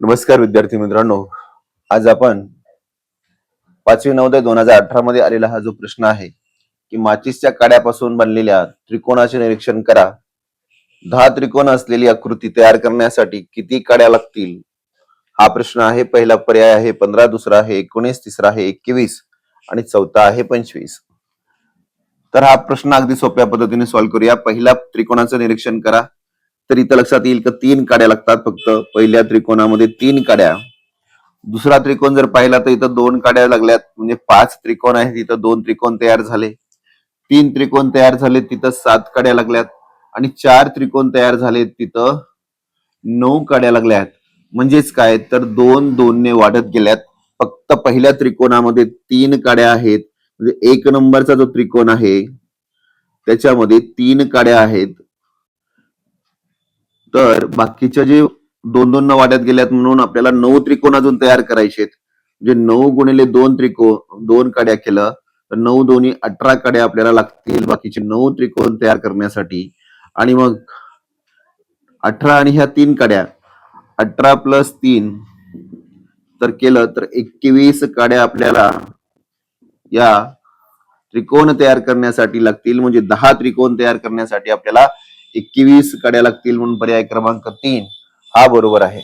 नमस्कार विद्यार्थी मित्रांनो. आज आपण पाचवी नवोदय दोन हजार अठरा मध्ये आलेला हा जो प्रश्न आहे की माचीसच्या काड्यापासून बनलेल्या त्रिकोणाचे निरीक्षण करा. दहा त्रिकोण असलेली आकृती तयार करण्यासाठी किती काड्या लागतील? हा प्रश्न आहे पहिला पर्याय आहे पंधरा दुसरा आहे एकोणीस तिसरा आहे एकवीस आणि चौथा आहे पंचवीस. तर हा प्रश्न अगदी सोप्या पद्धतीने सॉल्व्ह करूया. पहिल्या त्रिकोणाचं निरीक्षण करा. तर इथं लक्षात येईल की तीन काड्या लागतात फक्त. पहिल्या त्रिकोणामध्ये तीन काड्या. दुसरा त्रिकोण जर पाहिला तर इथं दोन काड्या लागल्यात. म्हणजे पाच त्रिकोण आहेत तिथं दोन त्रिकोण तयार झाले. तीन त्रिकोण तयार झाले तिथं सात काड्या लागल्यात. आणि चार त्रिकोण तयार झाले तिथं नऊ काड्या लागल्यात. म्हणजेच काय? तर दोन दोनने वाढत गेल्यात. फक्त पहिल्या त्रिकोणामध्ये तीन काड्या आहेत. म्हणजे एक नंबरचा जो त्रिकोण आहे त्याच्यामध्ये तीन काड्या आहेत. तर बाकीच्या जे दोन दोन वाट्यात गेल्यात म्हणून आपल्याला नऊ त्रिकोण अजून तयार करायचे आहेत. म्हणजे नऊ गुणिले दोन त्रिकोण दोन काड्या केलं तर नऊ दोन्ही अठरा काड्या आपल्याला लागतील बाकीचे नऊ त्रिकोण तयार करण्यासाठी. आणि मग अठरा आणि ह्या तीन काड्या अठरा प्लस तीन तर केलं तर एकवीस काड्या आपल्याला या त्रिकोण तयार करण्यासाठी लागतील. म्हणजे दहा त्रिकोण तयार करण्यासाठी आपल्याला एकवीस गाड्या लागतील म्हणून पर्याय क्रमांक तीन हा बरोबर आहे.